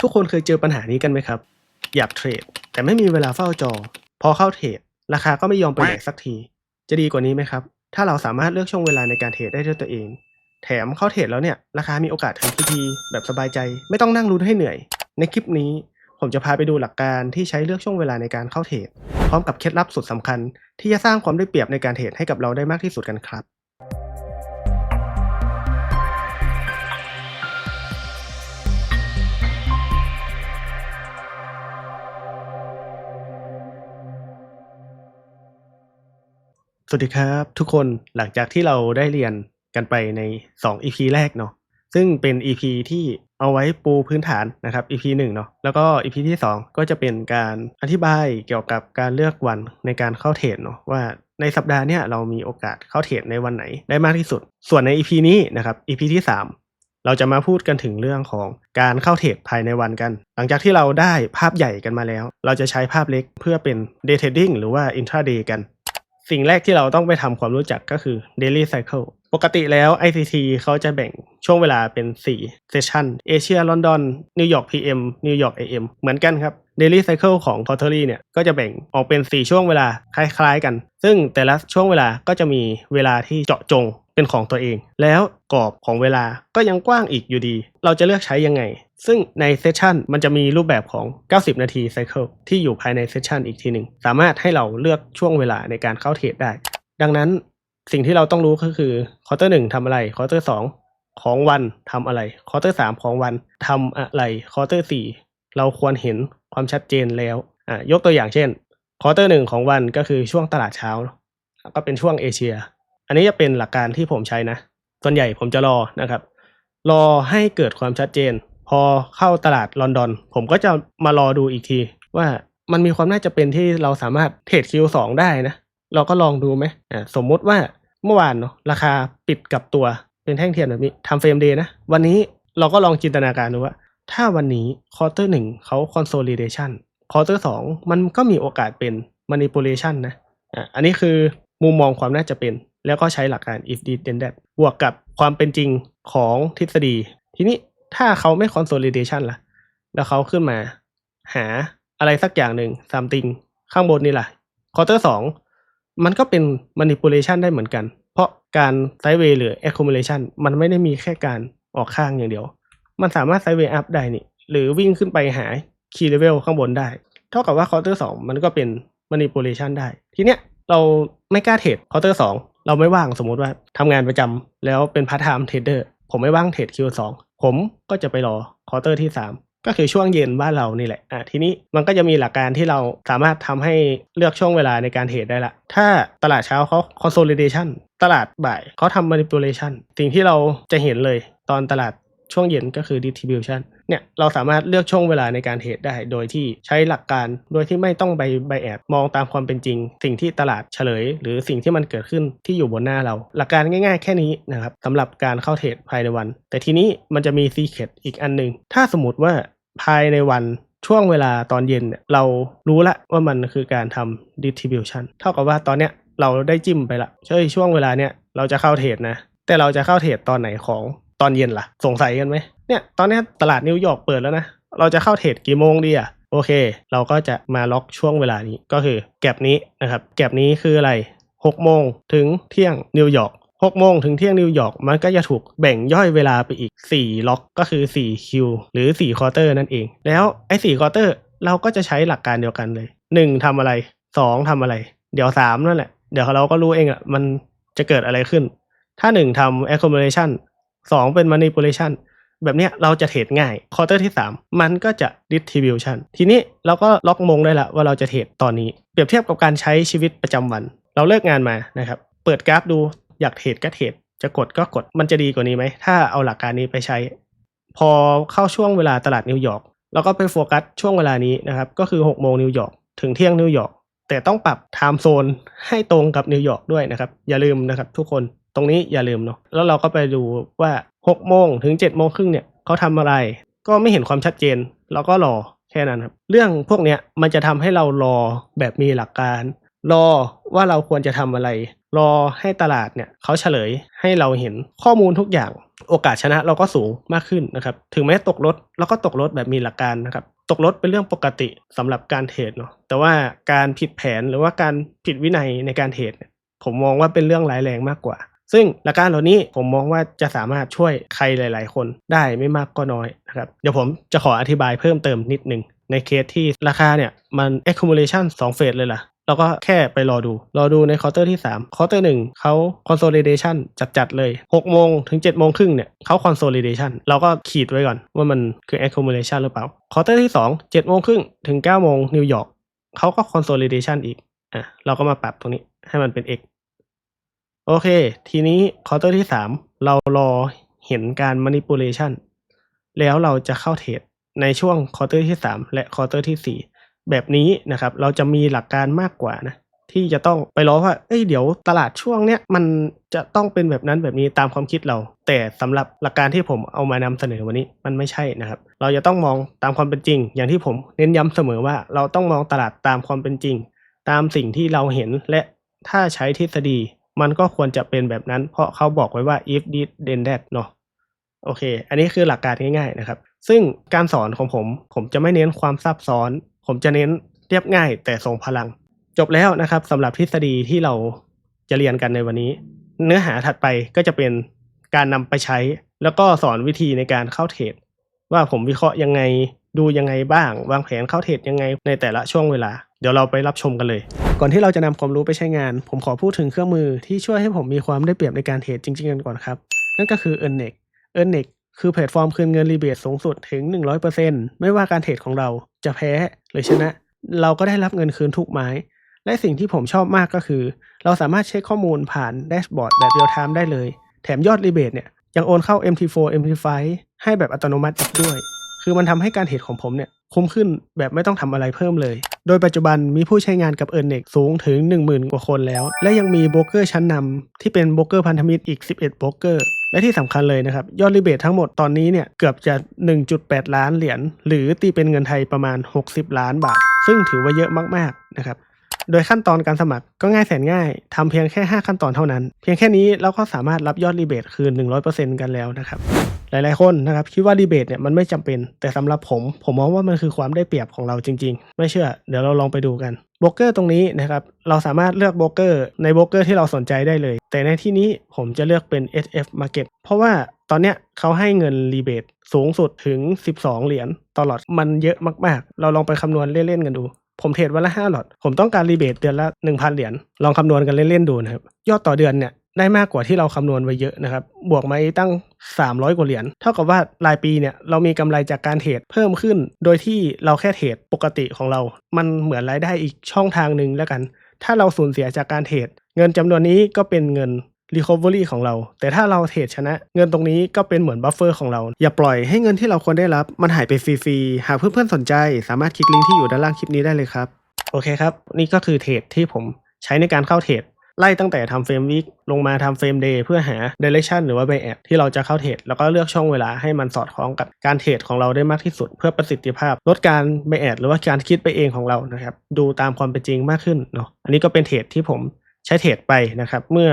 ทุกคนเคยเจอปัญหานี้กันไหมครับ อยากเทรด แต่ไม่มีเวลาเฝ้าจอ พอเข้าเทรด ราคาก็ไม่ยอมไปไหนสักที จะดีกว่านี้ไหมครับ ถ้าเราสามารถเลือกช่วงเวลาในการเทรดได้ด้วยตัวเอง แถมเข้าเทรดแล้วเนี่ย ราคามีโอกาสถึงทีทีแบบสบายใจ ไม่ต้องนั่งลุ้นให้เหนื่อย ในคลิปนี้ผมจะพาไปดูหลักการที่ใช้เลือกช่วงเวลาในการเข้าเทรดพร้อมกับเคล็ดลับสุดสำคัญ ที่จะสร้างความได้เปรียบในการเทรดให้กับเราได้มากที่สุดกันครับ สวัสดีครับทุกคนหลังจากที่เราได้เรียนกันไปใน 2 EP แรกเนาะซึ่งเป็น EP ที่เอาไว้ปูพื้นฐานนะครับ EP 1เนาะแล้วก็ EP ที่ 2 ก็จะเป็นการอธิบายเกี่ยวกับการเลือกวันในการเข้าเทรดเนาะว่าในสัปดาห์เนี้ยเรามีโอกาสเข้าเทรดในวันไหนได้มากที่สุด ส่วนใน EP นี้นะครับ EP ที่ 3 เราจะมาพูดกันถึงเรื่องของการเข้าเทรดภายในวันกัน หลังจากที่เราได้ภาพใหญ่กันมาแล้ว เราจะใช้ภาพเล็กเพื่อเป็น day trading หรือว่า intraday กัน สิ่งแรกที่เราต้องไปทำความรู้จักก็คือ daily cycle ปกติแล้ว ICT เขาจะแบ่งช่วงเวลาเป็น4 session เอเชียลอนดอนนิวยอร์ก PM นิวยอร์ก AM เหมือนกันครับ daily cycle ของ quarterly เนี่ยก็จะแบ่งออกเป็น 4 ช่วงเวลาคล้ายๆกัน ซึ่งแต่ละช่วงเวลาก็จะมีเวลาที่เจาะจงเป็นของตัวเอง แล้วกรอบของเวลาก็ยังกว้างอีกอยู่ดี เราจะเลือกใช้ยังไง ซึ่งในเซสชันมันจะมีรูปแบบของ 90 นาทีไซเคิลที่อยู่ภายในเซสชันอีกทีหนึ่งสามารถให้เราเลือกช่วงเวลาในการเข้าเทรดได้ ดังนั้นสิ่งที่เราต้องรู้ก็คือควอเตอร์หนึ่งทำอะไรควอเตอร์สองของวันทำอะไรควอเตอร์สามของวันทำอะไรควอเตอร์สี่เราควรเห็นความชัดเจนแล้วอะยกตัวอย่างเช่นควอเตอร์หนึ่งของวันก็คือช่วงตลาดเช้า ก็เป็นช่วงเอเชีย อันนี้จะเป็นหลักการที่ผมใช้นะ ส่วนใหญ่ผมจะรอนะครับ รอให้เกิดความชัดเจน พอเข้าตลาดลอนดอน ผมก็จะมารอดูอีกที ว่ามันมีความน่าจะเป็นที่เราสามารถเทรด Q2 ได้นะ เราก็ลองดูไหมอ่าสมมุติว่าเมื่อวานเนาะราคาปิดกับตัวเป็นแท่งเทียนแบบนี้ทำเฟรมเดย์นะ วันนี้เราก็ลองจินตนาการดูว่า ถ้าวันนี้ควอเตอร์หนึ่งเขา consolidation ควอเตอร์สองมันก็มีโอกาสเป็น manipulation นะอะอันนี้คือมุมมองความน่าจะเป็น แล้วก็ใช้หลักการ if this then that บวกกับความเป็นจริงของทฤษฎี ทีนี้ ถ้าเขาไม่ consolidation ล่ะ แล้วเขาขึ้นมา หาอะไรสักอย่างหนึ่ง something ข้างบนนี่แหละควอเตอร์สองมันก็เป็น manipulation ได้เหมือนกัน เพราะการ sideways หรือ accumulation มันไม่ได้มีแค่การออกข้างอย่างเดียว มันสามารถ sideways up ได้นี่ หรือวิ่งขึ้นไปหา key level ข้างบนได้ เท่ากับว่าควอเตอร์สองมันก็เป็น manipulation ได้ ทีเนี้ยเราไม่กล้าเทรดควอเตอร์สองเราไม่ว่างสมมุติว่าทำงานประจำแล้วเป็นพาร์ทไทม์เทรดเดอร์ผมไม่ว่างเทรด Q2 ผมก็จะไปรอควอเตอร์ที่ 3 ก็คือช่วงเย็นบ้านเรานี่แหละอะทีนี้มันก็จะมีหลักการที่เราสามารถทำให้เลือกช่วงเวลาในการเทรดได้ละถ้าตลาดเช้าเขา consolidation ตลาดบ่ายเขาทำ manipulation สิ่งที่เราจะเห็นเลยตอนตลาดช่วงเย็นก็คือ distribution เนี่ยเราสามารถเลือกช่วงเวลาในการเทรดได้ โดยที่ใช้หลักการ โดยที่ไม่ต้องไปไบแอดมองตามความเป็นจริง สิ่งที่ตลาดเฉลย หรือสิ่งที่มันเกิดขึ้นที่อยู่บนหน้าเรา หลักการง่ายๆ แค่นี้นะครับสำหรับการเข้าเทรดภายในวัน แต่ทีนี้มันจะมีซีเค t อีกอันหนึ่งถ้าสมมติว่าภายในวันช่วงเวลาตอนเย็นเนี่ยเรารู้ละว่ามันคือการทำ distribution เท่ากับว่าตอนเนี้ยเราได้จิ้มไปละเช่ยช่วงเวลาเนี้ยเราจะเข้าเทรดนะ แต่เราจะเข้าเทรดตอนไหนของตอนเย็นล่ะ สงสัยกันไหม เนี่ยตอนนี้ตลาดนิวยอร์กเปิดแล้วนะ เราจะเข้าเทรดกี่โมงดีอะโอเค เราก็จะมาล็อกช่วงเวลานี้ก็คือแก็บนี้นะครับแก็บนี้คืออะไร6โมงถึงเที่ยงนิวยอร์ก6โมงถึงเที่ยงนิวยอร์กมันก็จะถูกแบ่งย่อยเวลาไปอีก 4 ล็อกก็คือ 4 คิว หรือ 4 ควอเตอร์นั่นเอง แล้วไอ้4ควอเตอร์เราก็จะใช้หลักการเดียวกันเลย 1ทำอะไร 2ทำอะไร เดี๋ยว 3 นั่นแหละ เดี๋ยวเราก็รู้เองอะมันจะเกิดอะไรขึ้น ถ้า 1ทำ accumulation 2 เป็น manipulation แบบเนี้ยเราจะเทรดง่ายควอเตอร์ที่ 3 มันก็จะ distribution ทีนี้เราก็ล็อกมงได้ละว่าเราจะเทรดตอนนี้ เปรียบเทียบกับการใช้ชีวิตประจำวัน เราเลิกงานมานะครับเปิดกราฟดูอยากเทรดก็เทรดจะกดก็กดมันจะดีกว่านี้ไหม ถ้าเอาหลักการนี้ไปใช้ พอเข้าช่วงเวลาตลาดนิวยอร์กเราก็ไปโฟกัสช่วงเวลานี้นะครับ ก็คือ 6 โมงนิวยอร์กถึงเที่ยงนิวยอร์กแต่ต้องปรับไทม์โซนให้ตรงกับนิวยอร์กด้วยนะครับ อย่าลืมนะครับทุกคน ตรงนี้อย่าลืมเนาะแล้วเราก็ไปดูว่า6โมงถึง7โมงครึ่งเนี่ยเขาทำอะไร ก็ไม่เห็นความชัดเจน เราก็รอแค่นั้นครับ เรื่องพวกเนี้ยมันจะทำให้เรารอแบบมีหลักการ รอว่าเราควรจะทำอะไร รอให้ตลาดเนี่ยเขาเฉลยให้เราเห็นข้อมูลทุกอย่างโอกาสชนะเราก็สูงมากขึ้นนะครับ ถึงแม้ตกรถเราก็ตกรถแบบมีหลักการนะครับ ตกรถเป็นเรื่องปกติสำหรับการเทรดเนาะ แต่ว่าการผิดแผนหรือว่าการผิดวินัยในการเทรดผมมองว่าเป็นเรื่องร้ายแรงมากกว่า ซึ่งหลักการเหล่านี้ผมมองว่าจะสามารถช่วยใครหลาย ๆ คนได้ไม่มากก็น้อยนะครับเดี๋ยวผมจะขออธิบายเพิ่มเติมนิดนึงในเคสที่ราคาเนี่ยมัน accumulation 2เฟสเลยล่ะเราก็แค่ไปรอดู รอดูในควอเตอร์ที่3ควอเตอร์หนึ่งเขา consolidation จัดๆเลย 6 โมงถึง 7 โมงครึ่งเนี่ยเขา consolidation เราก็ขีดไว้ก่อนว่ามันคือ accumulation หรือเปล่าควอเตอร์ที่ 2 7 โมงครึ่งถึง 9 โมงนิวยอร์กเขาก็ consolidation อีกอะเราก็มาปรับตรงนี้ให้มันเป็น x โอเค ทีนี้ควอเตอร์ที่3เรารอเห็นการ manipulation แล้วเราจะเข้าเทรดในช่วงควอเตอร์ที่3และควอเตอร์ที่4แบบนี้นะครับ เราจะมีหลักการมากกว่านะที่จะต้องไปรอว่า เอ้ย เดี๋ยวตลาดช่วงเนี้ยมันจะต้องเป็นแบบนั้นแบบนี้ตามความคิดเรา แต่สำหรับหลักการที่ผมเอามานำเสนอวันนี้มันไม่ใช่นะครับ เราจะต้องมองตามความเป็นจริง อย่างที่ผมเน้นย้ำเสมอว่า เราต้องมองตลาดตามความเป็นจริง ตามสิ่งที่เราเห็นและถ้าใช้ทฤษฎี มันก็ควรจะเป็นแบบนั้น เพราะเขาบอกไว้ว่า if this then that เนาะโอเค อันนี้คือหลักการง่ายๆนะครับ ซึ่งการสอนของผม ผมจะไม่เน้นความซับซ้อน ผมจะเน้นเรียบง่ายแต่ทรงพลัง จบแล้วนะครับสำหรับทฤษฎีที่เราจะเรียนกันในวันนี้ เนื้อหาถัดไปก็จะเป็นการนำไปใช้ แล้วก็สอนวิธีในการเข้าเทรดว่าผมวิเคราะห์ยังไง ดูยังไงบ้าง วางแผนเข้าเทรดยังไงในแต่ละช่วงเวลา เดี๋ยวเราไปรับชมกันเลย ก่อนที่เราจะนำความรู้ไปใช้งาน ผมขอพูดถึงเครื่องมือที่ช่วยให้ผมมีความได้เปรียบในการเทรดจริงๆกันก่อนครับ นั่นก็คือ e a r n e x e a r n e x คือแพลตฟอร์มคืนเงินรีเบทสูงสุดถึง 100%ไม่ว่าการเทรดของเราจะแพ้หรือชนะ เราก็ได้รับเงินคืนทุกไม้ และสิ่งที่ผมชอบมากก็คือ เราสามารถเช็คข้อมูลผ่านแดชบอร์ดแบบเรียลไทม์ได้เลย แถมยอดรีเบทเนี่ยยังโอนเข้า MT4 MT5 ให้แบบอัตโนมัติอีกด้วย คือมันทำให้การเทรดของผมเนี่ยคุ้มขึ้นแบบไม่ต้องทำอะไรเพิ่มเลย โดยปัจจุบันมีผู้ใช้งานกับ e a r n e x สูงถึง 10,000 กว่าคนแล้ว และยังมีโบรกเกอร์ชั้นนำที่เป็นโบรกเกอร์พันธมิตรอีก 11โบรกเกอร์และที่สำคัญเลยนะครับ ยอดรีเบททั้งหมดตอนนี้เนี่ยเกือบจะ 1.8 ล้านเหรียญหรือตีเป็นเงินไทยประมาณ 60 ล้านบาท ซึ่งถือว่าเยอะมากๆนะครับ โดยขั้นตอนการสมัครก็ง่ายแสนง่ายทำเพียงแค่ 5 ขั้นตอนเท่านั้น เพียงแค่นี้เราก็สามารถรับยอดรีเบทคืน 100%กันแล้วนะครับ หลายๆคนนะครับคิดว่ารีเบทเนี่ยมันไม่จำเป็น แต่สำหรับผม ผมมองว่ามันคือความได้เปรียบของเราจริง ๆ ไม่เชื่อ เดี๋ยวเราลองไปดูกันโบรกเกอร์ตรงนี้นะครับเราสามารถเลือกโบรกเกอร์ในโบรกเกอร์ที่เราสนใจได้เลย แต่ในที่นี้ผมจะเลือกเป็น SF Market เพราะว่าตอนเนี้ยเขาให้เงินรีเบทสูงสุดถึง 12 เหรียญตลอดมันเยอะมาก ๆ เราลองไปคำนวณเล่น ๆ กันดู ผมเทรดวันละ5หลอด ผมต้องการรีเบทเดือนละ1,000เหรียญลองคำนวณกันเล่นๆดูนะครับยอดต่อเดือนเนี่ยได้มากกว่าที่เราคำนวณไว้เยอะนะครับ บวกมาตั้ง 300 กว่าเหรียญ เท่ากับว่ารายปีเนี่ยเรามีกำไรจากการเทรดเพิ่มขึ้น โดยที่เราแค่เทรดปกติของเรา มันเหมือนรายได้อีกช่องทางหนึ่งแล้วกัน ถ้าเราสูญเสียจากการเทรดเงินจำนวนนี้ก็เป็นเงิน Recovery ของเรา แต่ถ้าเราเทรดชนะ เงินตรงนี้ก็เป็นเหมือนบัฟเฟอร์ของเรา อย่าปล่อยให้เงินที่เราควรได้รับ มันหายไปฟรีๆ หากเพื่อนๆสนใจ สามารถคลิกลิงก์ที่อยู่ด้านล่างคลิปนี้ได้เลยครับ โอเคครับ นี่ก็คือเทรดที่ผมใช้ในการเข้าเทรดไล่ตั้งแต่ทำเฟรมวิกลงมาทำเฟรมเดย์เพื่อหา Direction หรือว่า b บ a ที่เราจะเข้าเทรดแล้วก็เลือกช่องเวลาให้มันสอดคล้องกับการเทรดของเราได้มากที่สุด เพื่อประสิทธิภาพ ลดการ b บ a หรือว่าการคิดไปเองของเรานะครับดูตามความเป็นจริงมากขึ้นเนาะอันนี้ก็เป็นเทรดที่ผมใช้เทรดไปนะครับเมื่อ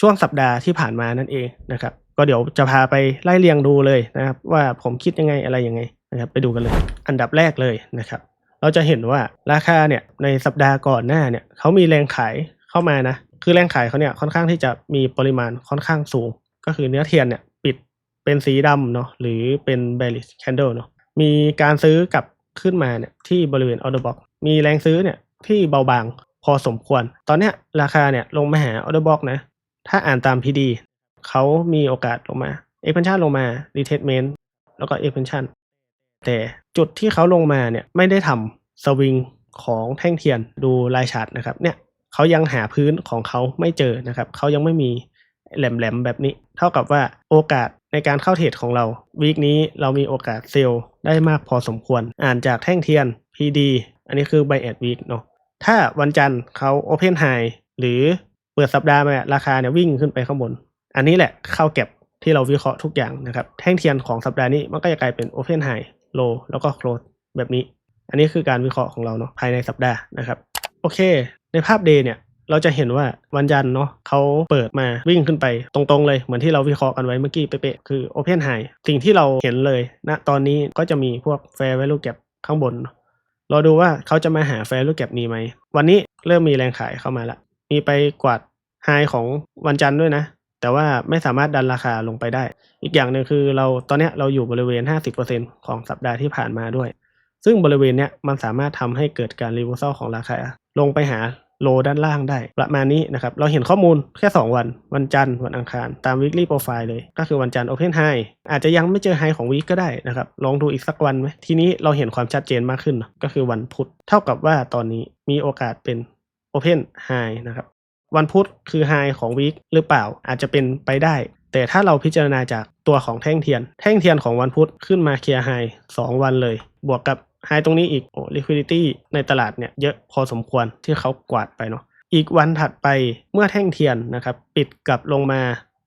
ช่วงสัปดาห์ที่ผ่านมานั่นเองนะครับ ก็เดี๋ยวจะพาไปไล่เรียงดูเลยนะครับ ว่าผมคิดยังไงอะไรยังไงนะครับ ไปดูกันเลย อันดับแรกเลยนะครับ เราจะเห็นว่าราคาเนี่ยในสัปดาห์ก่อนหน้าเนี่ยเขามีแรงขายเข้ามานะ คือแรงขายเขาเนี่ยค่อนข้างที่จะมีปริมาณค่อนข้างสูง ก็คือเนื้อเทียนเนี่ยปิดเป็นสีดำเนาะหรือเป็น bearish candle เนาะมีการซื้อกลับขึ้นมาเนี่ยที่บริเวณ order box มีแรงซื้อเนี่ยที่เบาบางพอสมควร ตอนเนี้ยราคาเนี่ยลงมาหา order box นะ ถ้าอ่านตาม PD เขามีโอกาสลงมา expansion ลงมา retestment แล้วก็ expansion แต่จุดที่เขาลงมาเนี่ยไม่ได้ทำสวิงของแท่งเทียนดูลายชาร์ตนะครับเนี่ยเขายังหาพื้นของเขาไม่เจอนะครับเขายังไม่มีแหลมๆแบบนี้ เท่ากับว่าโอกาสในการเข้าเทรดของเราวีคนี้เรามีโอกาสเซลล์ได้มากพอสมควร อ่านจากแท่งเทียน PD อันนี้คือ buy at week เนาะถ้าวันจันทร์เขา open high หรือ เปิดสัปดาห์มาราคาเนี่ยวิ่งขึ้นไปข้างบน อันนี้แหละเข้าเก็บที่เราวิเคราะห์ทุกอย่างนะครับ แท่งเทียนของสัปดาห์นี้มันก็จะกลายเป็น open high low แล้วก็ close แบบนี้ อันนี้คือการวิเคราะห์ของเราเนาะภายในสัปดาห์นะครับ โอเค ในภาพเดย์เนี่ยเราจะเห็นว่าวันจันทร์เนาะเขาเปิดมาวิ่งขึ้นไปตรงๆเลย เหมือนที่เราวิเคราะห์กันไว้เมื่อกี้เป๊ะๆคือ Open High สิ่งที่เราเห็นเลยณนะตอนนี้ก็จะมีพวก Fair Value Gap ข้างบนเรอดูว่าเขาจะมาหา Fair Value Gap นี้ไหมวันนี้เริ่มมีแรงขายเข้ามาละ มีไปกวาดไฮของวันจันทร์ด้วยนะ แต่ว่าไม่สามารถดันราคาลงไปได้ อีกอย่างหนึ่งคือเราตอนนี้เราอยู่บริเวณ 50%ของสัปดาห์ที่ผ่านมาด้วย ซึ่งบริเวณเนี้ยมันสามารถทำให้เกิดการรีเวอร์ซลของราคา ลงไปหาโลด้านล่างได้ ประมาณนี้นะครับ เราเห็นข้อมูลแค่ 2 วัน วันจันทร์ วันอังคาร ตาม weekly profile เลย ก็คือวันจันทร์ open high อาจจะยังไม่เจอไฮของวีคก็ได้นะครับ ลองดูอีกสักวันไหม ทีนี้เราเห็นความชัดเจนมากขึ้น ก็คือวันพุธ เท่ากับว่าตอนนี้มีโอกาสเป็น open high นะครับ วันพุธคือไฮของวีคหรือเปล่าอาจจะเป็นไปได้ แต่ถ้าเราพิจารณาจากตัวของแท่งเทียน แท่งเทียนของวันพุธขึ้นมาเคลียร์ไฮสองวันเลย บวกกับไฮตรงนี้อีกโอ้ liquidity ในตลาดเนี่ยเยอะพอสมควรที่เขากวาดไปเนาะอีกวันถัดไปเมื่อแท่งเทียนนะครับ ปิดกลับลงมา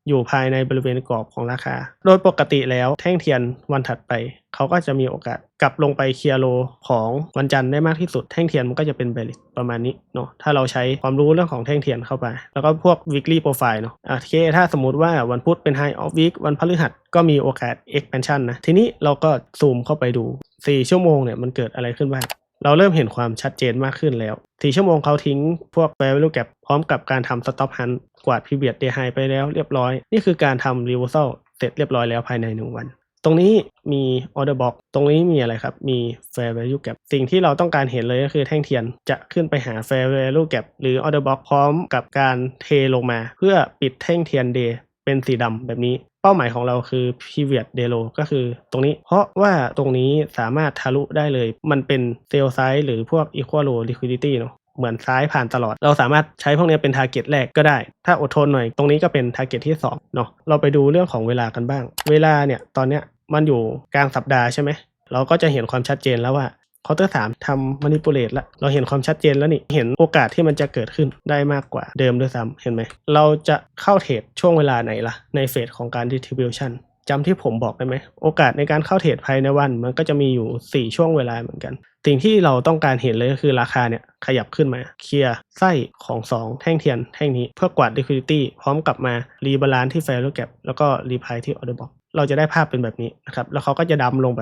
อยู่ภายในบริเวณกรอบของราคา โดยปกติแล้วแท่งเทียนวันถัดไป เขาก็จะมีโอกาสกลับลงไปเคลียร์โลของวันจันทร์ได้มากที่สุด แท่งเทียนมันก็จะเป็นเบลิประมาณนี้เนาะถ้าเราใช้ความรู้เรื่องของแท่งเทียนเข้าไป แล้วก็พวก weekly profile เนาะโอเคถ้าสมมติว่าวันพุธเป็น high of week วันพฤหัสก็มีโอกาส expansion นะทีนี้เราก็ซูมเข้าไปดู 4 ชั่วโมงเนี่ยมันเกิดอะไรขึ้นบ้าง เราเริ่มเห็นความชัดเจนมากขึ้นแล้ว4ชั่วโมงเขาทิ้งพวก value gap พร้อมกับการทำ stop hunt กวาด previous day high ไปแล้วเรียบร้อย นี่คือการทำ reversal เสร็จเรียบร้อยแล้วภายใน1วัน ตรงนี้มี order box ตรงนี้มีอะไรครับ มี fair value gap สิ่งที่เราต้องการเห็นเลยก็คือแท่งเทียนจะขึ้นไปหา fair value gap หรือ order box พร้อมกับการเทลงมา เพื่อปิดแท่งเทียน day เป็นสีดำแบบนี้ เป้าหมายของเราคือ pivot d e l o ก็คือตรงนี้ เพราะว่าตรงนี้สามารถทะลุได้เลย มันเป็น sell side หรือพวก equal low liquidity เนาะเหมือนซ้ายผ่านตลอด เราสามารถใช้พวกนี้เป็น target แรกก็ได้ ถ้าอดทนหน่อย ตรงนี้ก็เป็น target ที่2เนาะ เราไปดูเรื่องของเวลากันบ้าง เวลาเนี่ย ตอนเนี้ยมันอยู่กลางสัปดาห์ใช่ไหม เราก็จะเห็นความชัดเจนแล้วว่า คอร์เตอร์สามทำมานิปูเลตแล้วเราเห็นความชัดเจนแล้วนี่ เห็นโอกาสที่มันจะเกิดขึ้นได้มากกว่าเดิมด้วยซ้ำเห็นไหม เราจะเข้าเทรดช่วงเวลาไหนล่ะ ในเฟสของการ distribution จำที่ผมบอกได้ไหม โอกาสในการเข้าเทรดภายในวัน มันก็จะมีอยู่ 4 ช่วงเวลาเหมือนกัน สิ่งที่เราต้องการเห็นเลยก็คือราคาเนี่ยขยับขึ้นมา เคลียร์ไส้ของ 2 แท่งเทียนแท่งนี้เพื่อกวาด liquidity พร้อมกลับมารีบาลานซ์ที่ fair value gap แล้วก็รีพายที่ order box เราจะได้ภาพเป็นแบบนี้นะครับ แล้วเขาก็จะดำลงไป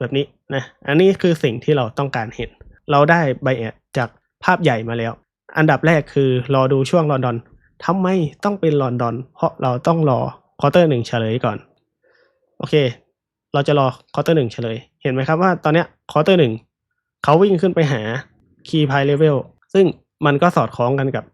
แบบนี้นะอันนี้คือสิ่งที่เราต้องการเห็น เราได้ไบแอดจากภาพใหญ่มาแล้ว อันดับแรกคือรอดูช่วงลอนดอนทำไมต้องเป็นลอนดอน เพราะเราต้องรอควอเตอร์หนึ่งเฉลยก่อน โอเค เราจะรอควอเตอร์หนึ่งเฉลย เห็นไหมครับว่าตอนเนี้ยควอเตอร์หนึ่งเขาวิ่งขึ้นไปหา Key Price Level ซึ่งมันก็สอดคล้องกันกับ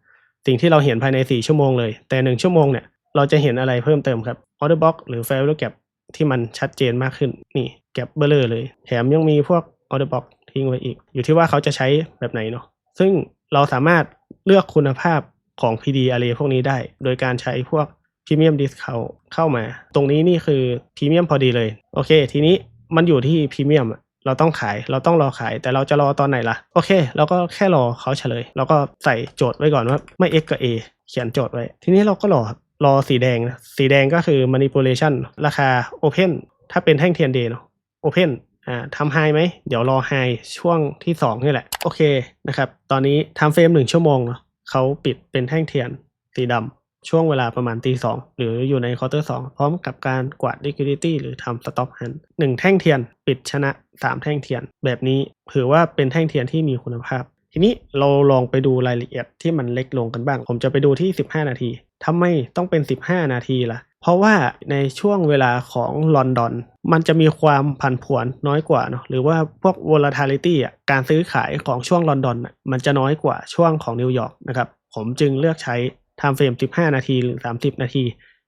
สิ่งที่เราเห็นภายใน 4 ชั่วโมงเลย แต่ 1 ชั่วโมงเนี่ย เราจะเห็นอะไรเพิ่มเติมครับ Order Box หรือ Fair Value Gap ที่มันชัดเจนมากขึ้นนี่แกปเบลอเลย แถมยังมีพวก Order Box ทิ้งไว้อีก อยู่ที่ว่าเขาจะใช้แบบไหนเนาะซึ่งเราสามารถเลือกคุณภาพของ PD Array พวกนี้ได้ โดยการใช้พวก Premium Discount เข้ามา ตรงนี้นี่คือ Premium พอดีเลย โอเค ทีนี้มันอยู่ที่ Premium อะเราต้องขาย เราต้องรอขาย แต่เราจะรอตอนไหนล่ะ โอเค เราก็แค่รอเขาเฉลย เราก็ใส่โจทย์ไว้ก่อนว่าไม่ x กับ a เขียนโจทย์ไว้ ทีนี้เราก็รอครับ รอสีแดงนะสีแดงก็คือ manipulation ราคา open ถ้าเป็นแท่งเทียนเดย์เนาะ open อ่าทำไฮไหม เดี๋ยวรอไฮช่วงที่2นี่แหละ โอเคนะครับ ตอนนี้ทำเฟรมหนึ่งชั่วโมงเนาะเขาปิดเป็นแท่งเทียนสีดำช่วงเวลาประมาณตีสองหรืออยู่ในควอเตอร์สองพร้อมกับการกวาด liquidity หรือทำ stop hand หนึ่งแท่งเทียนปิดชนะ 3 แท่งเทียน แบบนี้ถือว่าเป็นแท่งเทียนที่มีคุณภาพ ทีนี้เราลองไปดูรายละเอียดที่มันเล็กลงกันบ้าง ผมจะไปดูที่ 15 นาที ทำไมต้องเป็น 15 นาทีล่ะ เพราะว่าในช่วงเวลาของลอนดอน มันจะมีความผันผวนน้อยกว่าเนาะหรือว่าพวก volatility อะการซื้อขายของช่วงลอนดอนมันจะน้อยกว่าช่วงของนิวยอร์กนะครับผมจึงเลือกใช้ไทม์เฟรม15 นาทีหรือ 30 นาที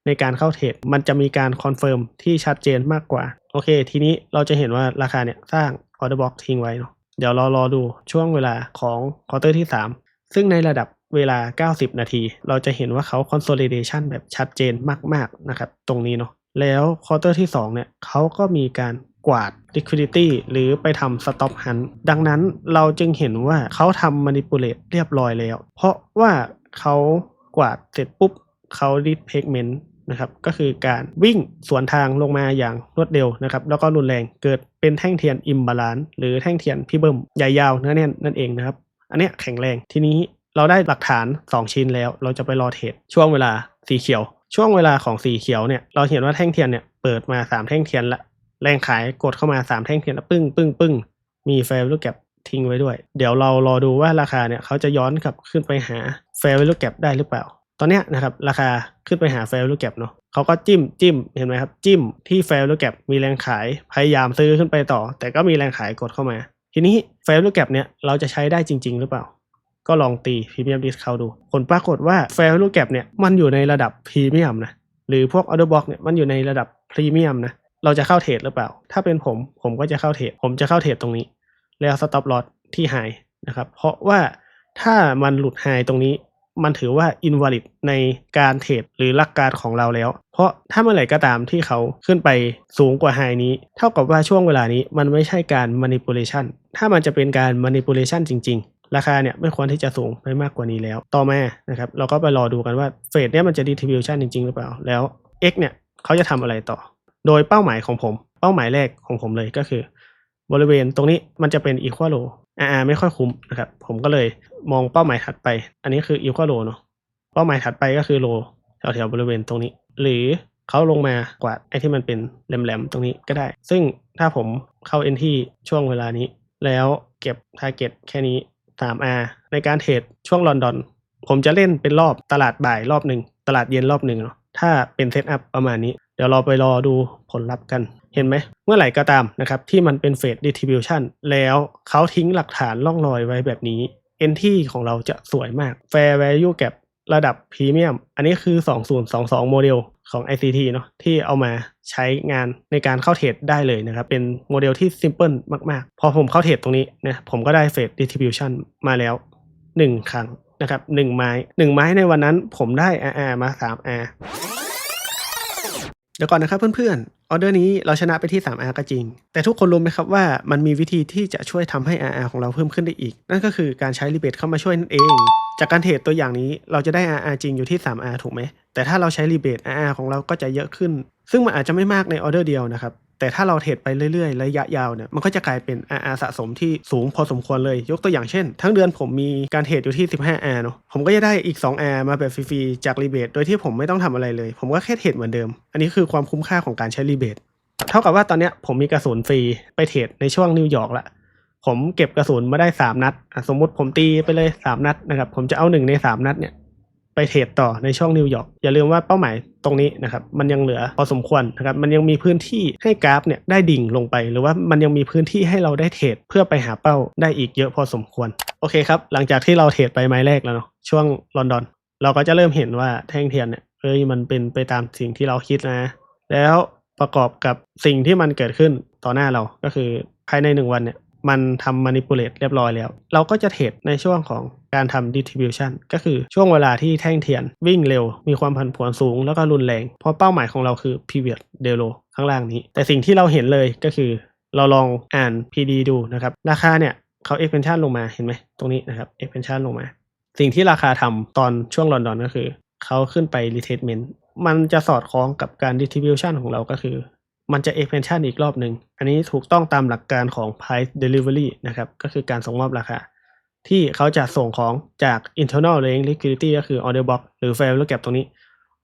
ในการเข้าเทรดมันจะมีการคอนเฟิร์มที่ชัดเจนมากกว่า โอเค ทีนี้เราจะเห็นว่าราคาเนี่ยสร้างออเดอร์บ็อกทิ้งไว้เนาะเดี๋ยวเรารอดูช่วงเวลาของควอเตอร์ที่ 3 ซึ่งในระดับ เวลา 90 นาที เราจะเห็นว่าเขา consolidation แบบชัดเจนมาก ๆ นะครับ ตรงนี้เนาะแล้วควอเตอร์ที่ 2 เนี่ยเขาก็มีการกวาด liquidity หรือไปทำ stop hunt ดังนั้นเราจึงเห็นว่าเขาทำ manipulate เรียบร้อยแล้ว เพราะว่าเขากวาดเสร็จปุ๊บเขา displacement นะครับก็คือการวิ่งสวนทางลงมาอย่างรวดเร็วนะครับแล้วก็รุนแรงเกิดเป็นแท่งเทียนอิมบาลานซ์หรือแท่งเทียนพี่เบิ้มใหญ่ยาวเนื้อแน่นนั่นเองนะครับ อันเนี้ยแข็งแรงทีนี้ เราได้หลักฐาน 2 ชิ้นแล้ว เราจะไปรอเทรดช่วงเวลาสีเขียว ช่วงเวลาของสีเขียวเนี่ยเราเห็นว่าแท่งเทียนเนี่ยเปิดมา 3 แท่งเทียนละแรงขายกดเข้ามา 3 แท่งเทียนแล้วปึ้งปึ้งปึ้งมีแฟร์ลูกแก็บทิ้งไว้ด้วย เดี๋ยวเรารอดูว่าราคาเนี่ยเขาจะย้อนกลับขึ้นไปหาแฟร์ลูกแก็บได้หรือเปล่า ตอนเนี้ยนะครับราคาขึ้นไปหาแฟร์ลูกแก็บเนาะเขาก็จิ้มจิ้มเห็นไหมครับจิ้มที่แฟร์ลูกแก็บมีแรงขายพยายามซื้อขึ้นไปต่อ แต่ก็มีแรงขายกดเข้ามา ทีนี้แฟร์ลูกแก็บเนี่ยเราจะใช้ได้จริง ๆ หรือเปล่า ก็ลองตีพรีเมียมดิสเขาดู ผลปรากฏว่าแฟร์ลูกแก็บเนี่ยมันอยู่ในระดับพรีเมียมนะหรือพวกออเดอร์บ็อกเนี่ยมันอยู่ในระดับพรีเมียมนะเราจะเข้าเทรดหรือเปล่า ถ้าเป็นผมผมก็จะเข้าเทรดผมจะเข้าเทรดตรงนี้ แล้วสต็อปลอสที่ไฮนะครับเพราะว่าถ้ามันหลุดไฮตรงนี้มันถือว่า invalid ในการเทรดหรือหลักการของเราแล้ว เพราะถ้าเมื่อไหร่ก็ตามที่เขาขึ้นไปสูงกว่าไฮนี้ เท่ากับว่าช่วงเวลานี้มันไม่ใช่การ manipulation ถ้ามันจะเป็นการ manipulation จริง ราคาเนี่ยไม่ควรที่จะสูงไปมากกว่านี้แล้ว ต่อมานะครับเราก็ไปรอดูกันว่าเฟดเนี่ยมันจะ distribution จริง ๆ หรือเปล่า แล้ว X เนี่ยเขาจะทำอะไรต่อ โดยเป้าหมายของผม เป้าหมายแรกของผมเลยก็คือ บริเวณตรงนี้มันจะเป็น equal low RR ไม่ค่อยคุ้มนะครับผมก็เลยมองเป้าหมายถัดไป อันนี้คือ equal low เนาะเป้าหมายถัดไปก็คือ low แถวๆบริเวณตรงนี้ หรือเขาลงมากวาดไอ้ที่มันเป็นแหลมๆตรงนี้ก็ได้ ซึ่งถ้าผมเข้า NT ช่วงเวลานี้ แล้วเก็บ target แค่นี้ 3R ในการเทรดช่วงลอนดอน ผมจะเล่นเป็นรอบตลาดบ่ายรอบหนึ่งตลาดเย็นรอบหนึ่งเนาะถ้าเป็นเซตอัพประมาณนี้ เดี๋ยวเราไปรอดูผลลัพธ์กันเห็นไหม เมื่อไหร่ก็ตามนะครับที่มันเป็นเฟดดิสทิบิวชันแล้วเขาทิ้งหลักฐานล่องรอยไว้แบบนี้ NT ของเราจะสวยมาก Fair Value Gap ระดับพรีเมียมอันนี้คือ 2022 โมเดล ของ ICT เนาะที่เอามาใช้งานในการเข้าเทรดได้เลยนะครับ เป็นโมเดลที่ simple มาก ๆ พอผมเข้าเทรดตรงนี้นะผมก็ได้เฟดดิสทริบิวชันมาแล้ว 1 ครั้งนะครับ1ไม้ 1 ไม้ในวันนั้นผมได้ RR มา 3R เดี๋ยวก่อนนะครับเพื่อนๆ ออเดอร์นี้เราชนะไปที่ 3R ก็จริง แต่ทุกคนรู้ไหมครับว่ามันมีวิธีที่จะช่วยทำให้ RR ของเราเพิ่มขึ้นได้อีก นั่นก็คือการใช้รีเบทเข้ามาช่วยนั่นเอง จากการเทรดตัวอย่างนี้เราจะได้ RR จริงอยู่ที่ 3R ถูกไหม แต่ถ้าเราใช้รีเบท RR ของเราก็จะเยอะขึ้น ซึ่งมันอาจจะไม่มากในออเดอร์เดียวนะครับ แต่ถ้าเราเทรดไปเรื่อยๆ ระยะยาวเนี่ย มันก็จะกลายเป็น RR สะสมที่สูงพอสมควรเลย ยกตัวอย่างเช่น ทั้งเดือนผมมีการเทรดอยู่ที่ 15R เนาะ ผมก็จะได้อีก 2R มาแบบฟรีๆ จากรีเบท โดยที่ผมไม่ต้องทำอะไรเลย ผมก็แค่เทรดเหมือนเดิม อันนี้คือความคุ้มค่าของการใช้รีเบท เท่ากับว่าตอนนี้ผมมีกระสุนฟรีไปเทรดในช่วงนิวยอร์กละ ผมเก็บกระสุนมาได้3นัดสมมุติผมตีไปเลย3นัดนะครับ ผมจะเอาหนึ่งใน3นัดเนี่ยไปเทรดต่อในช่วงนิวยอร์กอย่าลืมว่าเป้าหมายตรงนี้นะครับมันยังเหลือพอสมควรนะครับมันยังมีพื้นที่ให้กราฟเนี่ยได้ดิ่งลงไป หรือว่ามันยังมีพื้นที่ให้เราได้เทรดเพื่อไปหาเป้าได้อีกเยอะพอสมควรโอเคครับ หลังจากที่เราเทรดไปไม้แรกแล้วเนาะช่วงลอนดอน เราก็จะเริ่มเห็นว่าแท่งเทียนเนี่ยเอ้ยมันเป็นไปตามสิ่งที่เราคิดนะ แล้วประกอบกับสิ่งที่มันเกิดขึ้นต่อหน้าเราก็คือภายในหนึ่งวันเนี่ย มันทำ manipulate เรียบร้อยแล้ว เราก็จะเทรดในช่วงของการทำ distribution ก็คือช่วงเวลาที่แท่งเทียนวิ่งเร็ว มีความผันผวนสูงแล้วก็รุนแรง เพราะเป้าหมายของเราคือ pivot d e l o ข้างล่างนี้ แต่สิ่งที่เราเห็นเลยก็คือ เราลองอ่าน PD ดูนะครับ ราคาเนี่ยเขา expansion ลงมาเห็นไหมตรงนี้นะครับ expansion ลงมา สิ่งที่ราคาทำตอนช่วงลอนดอนก็คือเขาขึ้นไป retracement มันจะสอดคล้องกับการ distribution ของเราก็คือ มันจะ expansion อีกรอบหนึ่ง อันนี้ถูกต้องตามหลักการของ price delivery นะครับ ก็คือการส่งมอบราคา ที่เขาจะส่งของจาก internal range liquidity ก็คือ order box หรือ fair value gap ตรงนี้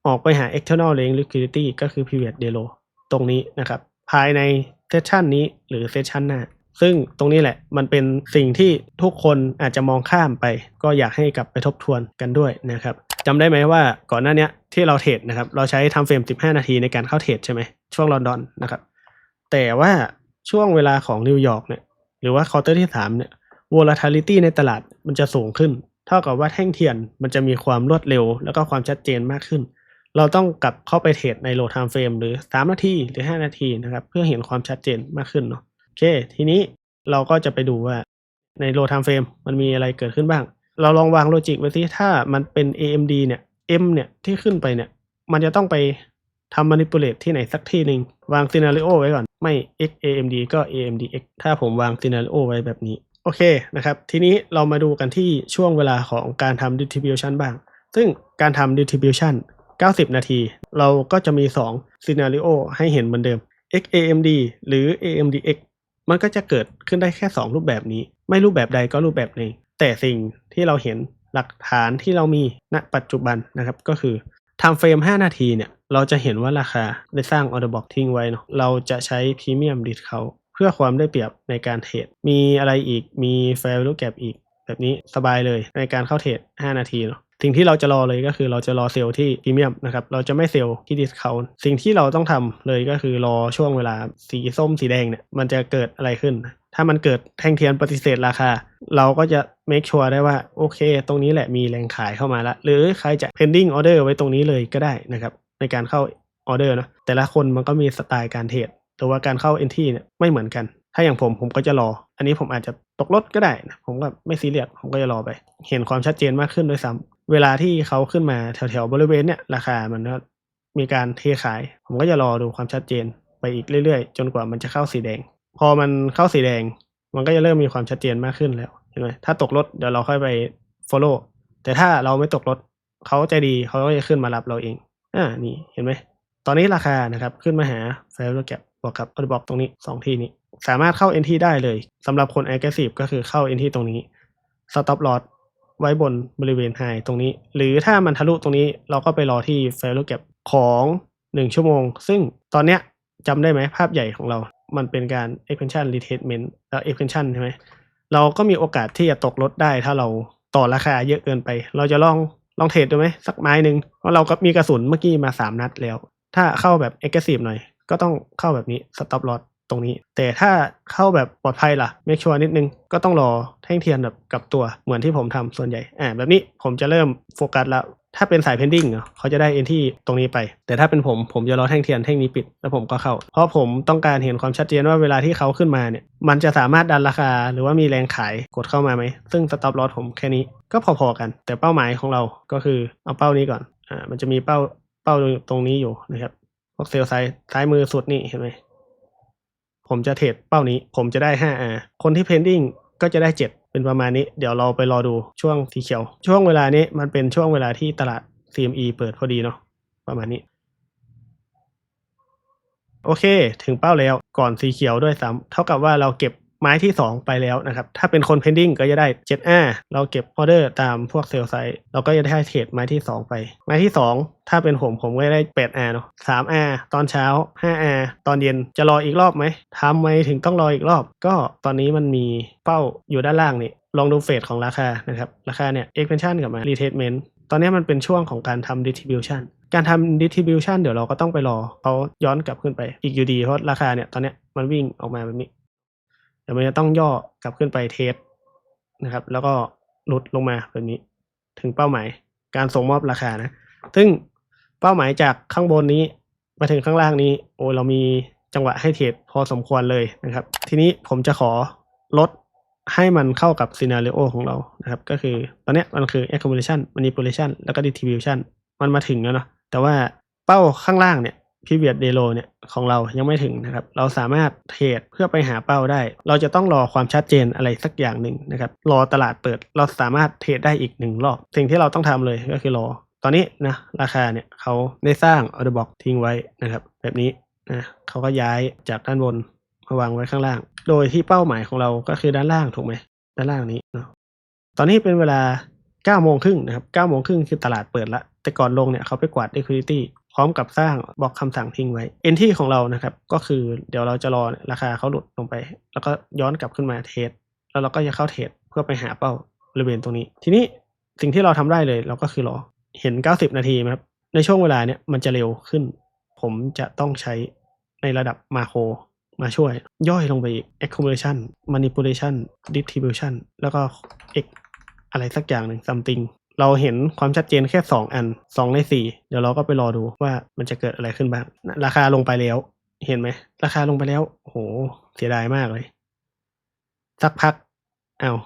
ออกไปหา external range liquidity ก็คือ period d e l o ตรงนี้นะครับ ภายในเซสชันนี้หรือเซสชันหน้า ซึ่งตรงนี้แหละมันเป็นสิ่งที่ทุกคนอาจจะมองข้ามไป ก็อยากให้กลับไปทบทวนกันด้วยนะครับ จำได้ไหมว่าก่อนหน้าเนี้ยที่เราเทรดนะครับ เราใช้ทำเฟรม 15 นาทีในการเข้าเทรดใช่ไหมช่วงลอนดอนนะครับ แต่ว่าช่วงเวลาของนิวยอร์กเนี่ยหรือว่าควอเตอร์ที่3เนี่ย volatility ในตลาดมันจะสูงขึ้น เท่ากับว่าแท่งเทียนมันจะมีความรวดเร็ว แล้วก็ความชัดเจนมากขึ้น เราต้องกลับเข้าไปเทรดในโล time frame หรือ 3 นาทีหรือ 5 นาทีนะครับ เพื่อเห็นความชัดเจนมากขึ้นเนาะโอเค ทีนี้เราก็จะไปดูว่าในโล time frame มันมีอะไรเกิดขึ้นบ้าง เราลองวางโลจิกไว้สิถ้ามันเป็น AMD เนี่ย M เนี่ยที่ขึ้นไปเนี่ย มันจะต้องไปทำ manipulate ที่ไหนสักที่หนึ่งวาง scenario ไว้ก่อน ไม่ x AMD ก็ AMD x ถ้าผมวาง scenario ไว้แบบนี้ โอเคนะครับ ทีนี้เรามาดูกันที่ช่วงเวลาของการทำ distribution บ้าง ซึ่งการทำ distribution 90 นาที เราก็จะมี 2 scenario ให้เห็นเหมือนเดิม x AMD หรือ AMD x มันก็จะเกิดขึ้นได้แค่ 2 รูปแบบนี้ ไม่รูปแบบใดก็รูปแบบหนึ่ง แต่สิ่งที่เราเห็นหลักฐานที่เรามีณปัจจุบันนะครับ ก็คือทำเฟรม 5 นาทีเนี่ย เราจะเห็นว่าราคาได้สร้างออเดอร์บอกทิ้งไว้เนาะเราจะใช้พรีเมียมดิสเขาเพื่อความได้เปรียบในการเทรดมีอะไรอีกมีแฟร์ลูกแก p อีก แบบนี้สบายเลยในการเข้าเทรด 5 นาทีเนาะสิ่งที่เราจะรอเลยก็คือเราจะรอเซลล์ที่พรีเมียมนะครับเราจะไม่เซลล์ที่ดิสคาวสิ่งที่เราต้องทำเลยก็คือรอช่วงเวลาสีส้มสีแดงเนี่ยมันจะเกิดอะไรขึ้น ถ้ามันเกิดแท่งเทียนปฏิเสธราคา เราก็จะ make sure ได้ว่าโอเค ตรงนี้แหละมีแรงขายเข้ามาละหรือใครจะ pending order ไว้ตรงนี้เลยก็ได้นะครับ ในการเข้าออเดอร์เนาะแต่ละคนมันก็มีสไตล์การเทรดหรือว่าการเข้า entry เนี่ยไม่เหมือนกัน ถ้าอย่างผมผมก็จะรอ อันนี้ผมอาจจะตกรถก็ได้นะผมก็ไม่ซีเรียสผมก็จะรอไป เห็นความชัดเจนมากขึ้นด้วยซ้ำเวลาที่เขาขึ้นมาแถวๆบริเวณเนี่ยราคามันก็มีการเทขาย ผมก็จะรอดูความชัดเจนไปอีกเรื่อยๆ จนกว่ามันจะเข้าสีแดง พอมันเข้าสีแดง มันก็จะเริ่มมีความชัดเจนมากขึ้นแล้วเห็นไหมถ้าตกรถเดี๋ยวเราค่อยไป follow แต่ถ้าเราไม่ตกรถเขาใจดีเขาก็จะขึ้นมารับเราเองอ่านี่เห็นไหมตอนนี้ราคานะครับขึ้นมาหา fair gap บวกกับ order box ตรงนี้ 2 ที่นี้ สามารถเข้า NT ได้เลยสำหรับคน aggressive ก็คือเข้า NT ตรงนี้ stop loss ไว้บนบริเวณ high ตรงนี้ หรือถ้ามันทะลุตรงนี้เราก็ไปรอที่ fair gap ของ 1 ชั่วโมง ซึ่งตอนเนี้ยจำได้ไหมภาพใหญ่ของเรา มันเป็นการ expansion retracement แล้ว expansion ใช่ไหมเราก็มีโอกาสที่จะตกรถได้ถ้าเราต่อราคาเยอะเกินไป เราจะลองลองเทรดดูไหมสักไม้หนึ่งเพราะเราก็มีกระสุนเมื่อกี้มา3นัดแล้ว ถ้าเข้าแบบ aggressive หน่อย ก็ต้องเข้าแบบนี้ stop loss ตรงนี้ แต่ถ้าเข้าแบบปลอดภัยล่ะ make sure นิดนึง ก็ต้องรอแท่งเทียนแบบกับตัวเหมือนที่ผมทำส่วนใหญ่อ่าแบบนี้ผมจะเริ่มโฟกัสแล้ว ถ้าเป็นสาย pending เขาจะได้ ent ที่ตรงนี้ไป แต่ถ้าเป็นผมผมจะรอแท่งเทียนแท่งนี้ปิดแล้วผมก็เข้า เพราะผมต้องการเห็นความชัดเจนว่าเวลาที่เขาขึ้นมาเนี่ยมันจะสามารถดันราคาหรือว่ามีแรงขายกดเข้ามาไหม ซึ่ง stop loss ผมแค่นี้ก็พอๆกัน แต่เป้าหมายของเราก็คือเอาเป้านี้ก่อนอ่ามันจะมีเป้าเป้าตรงนี้อยู่นะครับพวกเซลล์ซ้ายซ้ายมือสุดนี่เห็นไหมผมจะเทรดเป้านี้ ผมจะได้ 5R คนที่ pending ก็จะได้ 7 เป็นประมาณนี้เดี๋ยวเราไปรอดูช่วงสีเขียว ช่วงเวลานี้มันเป็นช่วงเวลาที่ตลาด CME เปิดพอดีเนาะประมาณนี้ โอเค ถึงเป้าแล้วก่อนสีเขียวด้วยซ้ำเท่ากับว่าเราเก็บ ไม้ที่ 2 ไปแล้วนะครับ ถ้าเป็นคน pending ก็จะได้ 7R เราเก็บออเดอร์ตามพวกเซลล์ไซส์เราก็จะได้เทรดไม้ที่ 2 ไป ไม้ที่ 2 ถ้าเป็นผมผมก็ได้ 8R เนาะ 3R ตอนเช้า 5R ตอนเย็นจะรออีกรอบไหมทำไมถึงต้องรออีกรอบ ก็ตอนนี้มันมีเป้าอยู่ด้านล่างนี่ลองดูเฟสของราคานะครับ ราคาเนี่ย expansion กับมา retracement ตอนนี้มันเป็นช่วงของการทำ distribution การทำ distribution เดี๋ยวเราก็ต้องไปรอเขาย้อนกลับขึ้นไปอีกอยู่ดีเพราะราคาเนี่ยตอนเนี้ยมันวิ่งออกมาแบบนี้ เดี๋ยวมันจะต้องย่อกลับขึ้นไปเทสนะครับ แล้วก็ลดลงมาแบบนี้ ถึงเป้าหมายการส่งมอบราคานะ ซึ่งเป้าหมายจากข้างบนนี้มาถึงข้างล่างนี้ โอ้เรามีจังหวะให้เทรดพอสมควรเลยนะครับ ทีนี้ผมจะขอลดให้มันเข้ากับซีนารีโอของเรานะครับ ก็คือตอนนี้มันคือ accumulation manipulation แล้วก็ distribution มันมาถึงแล้วเนาะแต่ว่าเป้าข้างล่างเนี่ย previous day low เนี่ยของเรายังไม่ถึงนะครับ เราสามารถเทรดเพื่อไปหาเป้าได้ เราจะต้องรอความชัดเจนอะไรสักอย่างหนึ่งนะครับ รอตลาดเปิด เราสามารถเทรดได้อีกหนึ่งรอบ สิ่งที่เราต้องทำเลยก็คือรอ ตอนนี้นะราคาเนี่ยเขาได้สร้าง order block ทิ้งไว้นะครับ แบบนี้นะเขาก็ย้ายจากด้านบนมาวางไว้ข้างล่าง โดยที่เป้าหมายของเราก็คือด้านล่างถูกไหมด้านล่างนี้เนาะ ตอนนี้เป็นเวลา9โมงครึ่งนะครับ9โมงครึ่งคือตลาดเปิดละ แต่ก่อนลงเนี่ยเขาไปกวาด liquidity พร้อมกับสร้างบล็อกคำสั่งทิ้งไว้เอ็นที่ของเรานะครับ ก็คือเดี๋ยวเราจะรอราคาเขาหลุดลงไป แล้วก็ย้อนกลับขึ้นมาเทสแล้วเราก็จะเข้าเทสเพื่อไปหาเป้าบริเวณตรงนี้ ทีนี้สิ่งที่เราทำได้เลยเราก็คือรอเห็น 90 นาทีครับในช่วงเวลาเนี้ยมันจะเร็วขึ้น ผมจะต้องใช้ในระดับมาโครมาช่วย ย่อยลงไปอีก accumulation manipulation distribution แล้วก็ x อะไรสักอย่างหนึ่ง something เราเห็นความชัดเจนแค่ 2 อัน 2 ใน 4 เดี๋ยวเราก็ไปรอดูว่ามันจะเกิดอะไรขึ้นบ้าง ราคาลงไปแล้ว เห็นไหม ราคาลงไปแล้วโหเสียดายมากเลย สักพักเอาว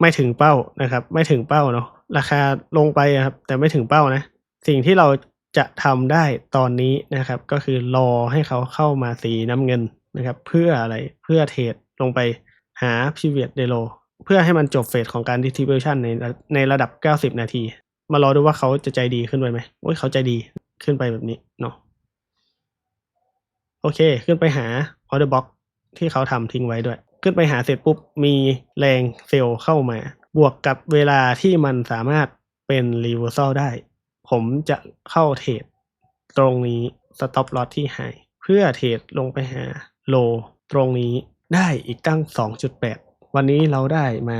ไม่ถึงเป้านะครับ ไม่ถึงเป้าเนาะราคาลงไปครับ แต่ไม่ถึงเป้านะ สิ่งที่เราจะทำได้ตอนนี้นะครับ ก็คือรอให้เขาเข้ามาสีน้ำเงินนะครับ เพื่ออะไรเพื่อเทรดลงไปหา pivot day low เพื่อให้มันจบเฟสของการ distribution ในในระดับ 90 นาที มารอดูว่าเขาจะใจดีขึ้นไปไหมโอ้ยเขาใจดีขึ้นไปแบบนี้เนาะโอเค ขึ้นไปหา order box ที่เขาทำทิ้งไว้ด้วย ขึ้นไปหาเสร็จปุ๊บ มีแรงเซลล์เข้ามา บวกกับเวลาที่มันสามารถเป็น reversal ได้ ผมจะเข้าเทรดตรงนี้ stop loss ที่ high เพื่อเทรดลงไปหา low ตรงนี้ได้อีกตั้ง 2.8 วันนี้เราได้มา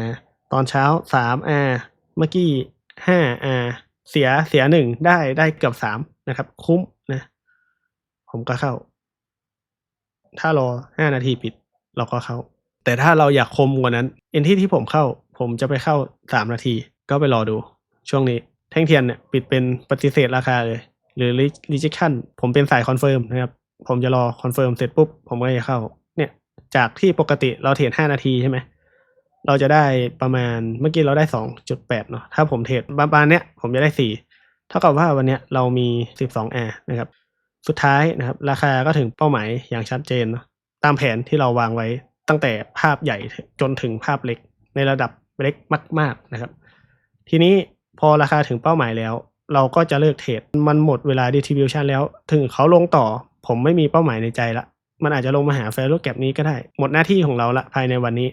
ตอนเช้า 3R เมื่อกี้ 5R เสียเสียหนึ่งได้ได้เกือบสามนะครับ คุ้มนะ ผมก็เข้า ถ้ารอ 5 นาทีปิด เราก็เข้า แต่ถ้าเราอยากคมกว่านั้น เอ็นที่ที่ผมเข้า ผมจะไปเข้า 3 นาที ก็ไปรอดู ช่วงนี้ แท่งเทียนเนี่ยปิดเป็นปฏิเสธราคาเลย หรือ rejection ผมเป็นสายคอนเฟิร์มนะครับ ผมจะรอคอนเฟิร์มเสร็จปุ๊บ ผมก็จะเข้า เนี่ย จากที่ปกติเราเทรด5นาทีใช่ไหม เราจะได้ประมาณเมื่อกี้เราได้2.8เนาะถ้าผมเทรดประมาณเนี้ยผมจะได้4เท่ากับว่าวันเนี้ยเรามี 12R นะครับ สุดท้ายนะครับราคาก็ถึงเป้าหมายอย่างชัดเจนเนาะตามแผนที่เราวางไว้ตั้งแต่ภาพใหญ่จนถึงภาพเล็กในระดับเล็กมาก ๆนะครับ ทีนี้พอราคาถึงเป้าหมายแล้ว เราก็จะเลิกเทรดมันหมดเวลา distribution แล้ว ถึงเขาลงต่อ ผมไม่มีเป้าหมายในใจละ มันอาจจะลงมาหา value gap นี้ก็ได้ หมดหน้าที่ของเราละภายในวันนี้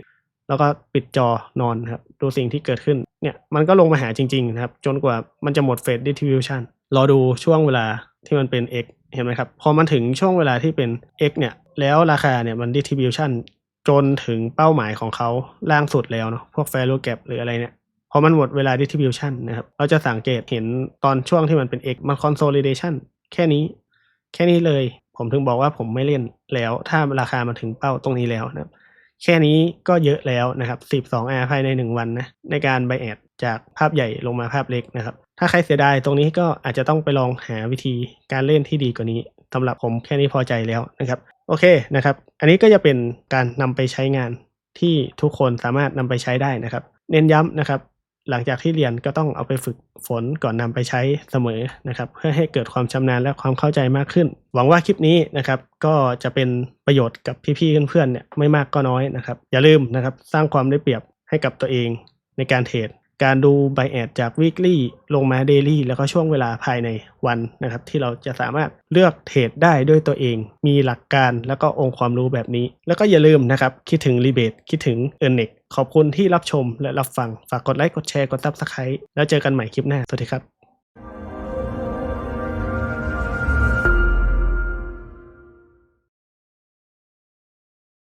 แล้วก็ปิดจอนอนครับ ดูสิ่งที่เกิดขึ้นเนี่ยมันก็ลงมาหาจริง ๆ นะครับ จนกว่ามันจะหมดเฟส distribution รอดูช่วงเวลาที่มันเป็น X เห็นไหมครับ พอมันถึงช่วงเวลาที่เป็น X เนี่ยแล้วราคาเนี่ยมัน distribution จนถึงเป้าหมายของเขาล่างสุดแล้วเนาะพวก value gap หรืออะไรเนี่ยพอมันหมดเวลา distribution นะครับ เราจะสังเกตเห็นตอนช่วงที่มันเป็น X มัน consolidation แค่นี้ แค่นี้เลย ผมถึงบอกว่าผมไม่เล่นแล้ว ถ้าราคามันถึงเป้าตรงนี้แล้วนะครับ แค่นี้ก็เยอะแล้วนะครับ 12R ภายใน 1 วันนะในการไบแอดจากภาพใหญ่ลงมาภาพเล็กนะครับ ถ้าใครเสียดายตรงนี้ก็อาจจะต้องไปลองหาวิธีการเล่นที่ดีกว่านี้สำหรับผมแค่นี้พอใจแล้วนะครับ โอเคนะครับ อันนี้ก็จะเป็นการนำไปใช้งานที่ทุกคนสามารถนำไปใช้ได้นะครับ เน้นย้ำนะครับ หลังจากที่เรียนก็ต้องเอาไปฝึกฝนก่อนนำไปใช้เสมอนะครับ เพื่อให้เกิดความชำนาญและความเข้าใจมากขึ้น หวังว่าคลิปนี้นะครับก็จะเป็นประโยชน์กับพี่ๆเพื่อนๆเนี่ยไม่มากก็น้อยนะครับ อย่าลืมนะครับสร้างความได้เปรียบให้กับตัวเองในการเทรด การดูไบแอดจาก weekly ลงมา daily แล้วก็ช่วงเวลาภายในวันนะครับ ที่เราจะสามารถเลือกเทรดได้ด้วยตัวเอง มีหลักการแล้วก็องค์ความรู้แบบนี้ แล้วก็อย่าลืมนะครับ คิดถึงรีเบทคิดถึง e a r n e x ขอบคุณที่รับชมและรับฟัง ฝากกดไลค์กดแชร์กด subscribe แล้วเจอกันใหม่คลิปหน้า สวัสดีครับ